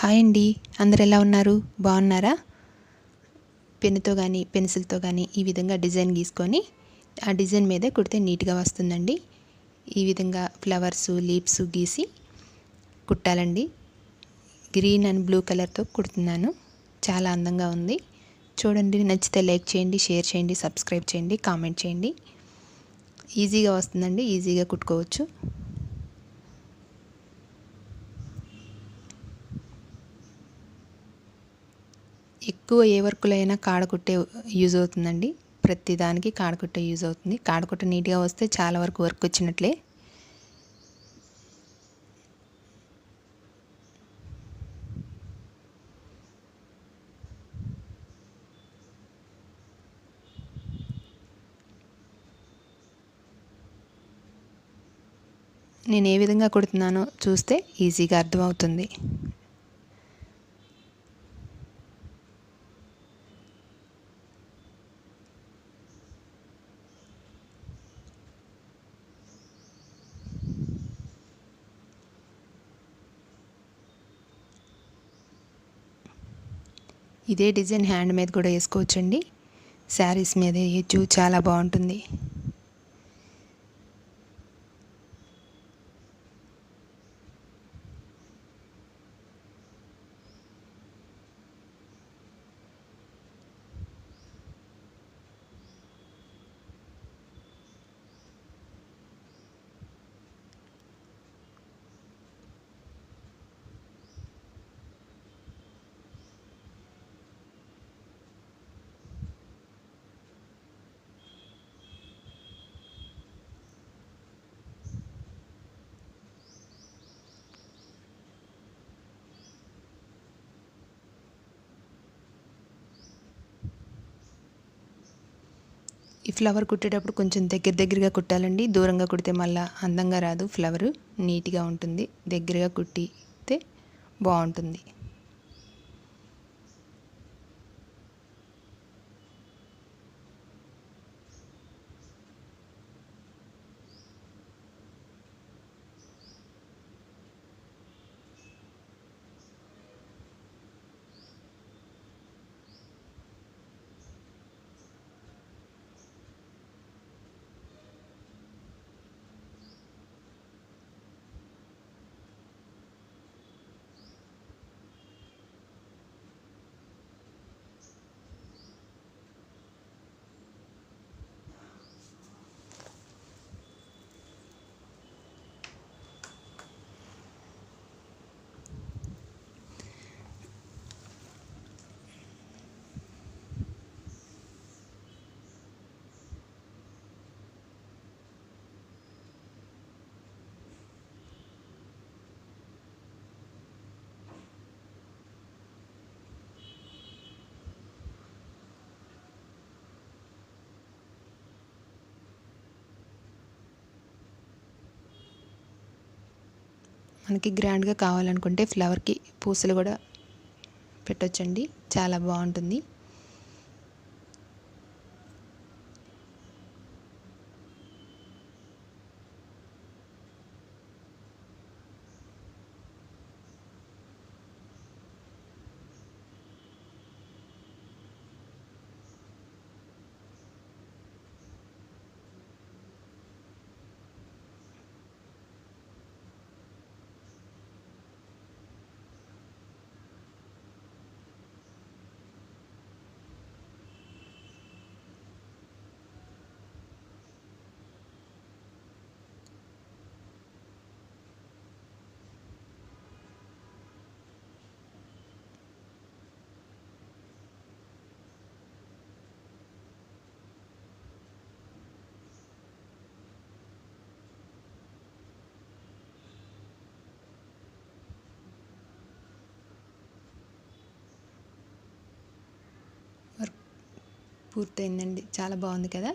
Hi అండి. అందరు ఎలా ఉన్నారు? బాగున్నారా? పెన్నుతో కానీ పెన్సిల్తో కానీ ఈ విధంగా డిజైన్ గీసుకొని ఆ డిజైన్ మీదే కుడితే నీట్గా వస్తుందండి. ఈ విధంగా ఫ్లవర్స్ లీవ్స్ గీసి కుట్టాలండి. గ్రీన్ అండ్ బ్లూ కలర్తో కుడుతున్నాను. చాలా అందంగా ఉంది. చూడండి నచ్చితే లైక్ చేయండి షేర్ చేయండి సబ్స్క్రైబ్ చేయండి కామెంట్ చేయండి. ఈజీగా వస్తుందండి ఈజీగా కుట్టుకోవచ్చు. ఎక్కువ ఏ వర్కులో అయినా కాడకుట్టే యూజ్ అవుతుందండి. ప్రతి దానికి కాడకుట్టే యూజ్ అవుతుంది. కాడకుట్ట నీట్గా వస్తే చాలా వరకు వర్క్ వచ్చినట్లే. నేను ఏ విధంగా కుడుతున్నానో చూస్తే ఈజీగా అర్థమవుతుంది. ఇదే డిజైన్ హ్యాండ్ మీద కూడా వేసుకోవచ్చండి. శారీస్ మీద వేయచ్చు చాలా బాగుంటుంది. ఈ ఫ్లవర్ కుట్టేటప్పుడు కొంచెం దగ్గర దగ్గరగా కుట్టాలండి. దూరంగా కుడితే మళ్ళీ అందంగా రాదు. ఫ్లవర్ నీట్గా ఉంటుంది. దగ్గరగా కుట్టితే బాగుంటుంది. మనకి గ్రాండ్గా కావాలనుకుంటే ఫ్లవర్కి పూసలు కూడా పెట్టొచ్చండి. చాలా బాగుంటుంది. పూర్తయిందండి. చాలా బాగుంది కదా?